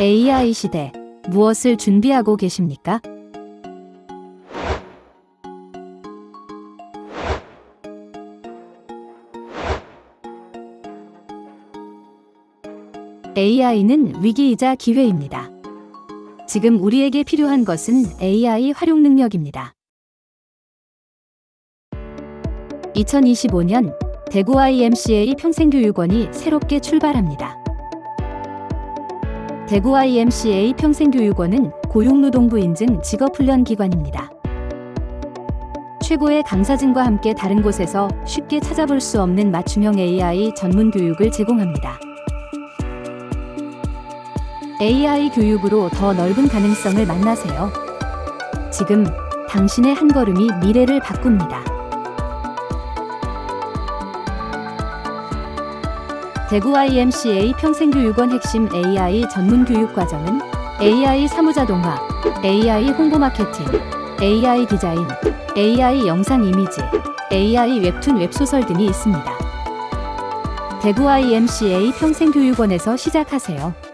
AI 시대 무엇을 준비하고 계십니까? AI는 위기이자 기회입니다. 지금 우리에게 필요한 것은 AI 활용 능력입니다. 2025년 대구 IMCA 평생교육원이 새롭게 출발합니다. 대구 IMCA 평생교육원은 고용노동부 인증 직업훈련 기관입니다. 최고의 강사진과 함께 다른 곳에서 쉽게 찾아볼 수 없는 맞춤형 AI 전문 교육을 제공합니다. AI 교육으로 더 넓은 가능성을 만나세요. 지금 당신의 한 걸음이 미래를 바꿉니다. 대구 IMCA 평생교육원 핵심 AI 전문 교육 과정은 AI 사무자동화, AI 홍보 마케팅, AI 디자인, AI 영상 이미지, AI 웹툰 웹소설 등이 있습니다. 대구 IMCA 평생교육원에서 시작하세요.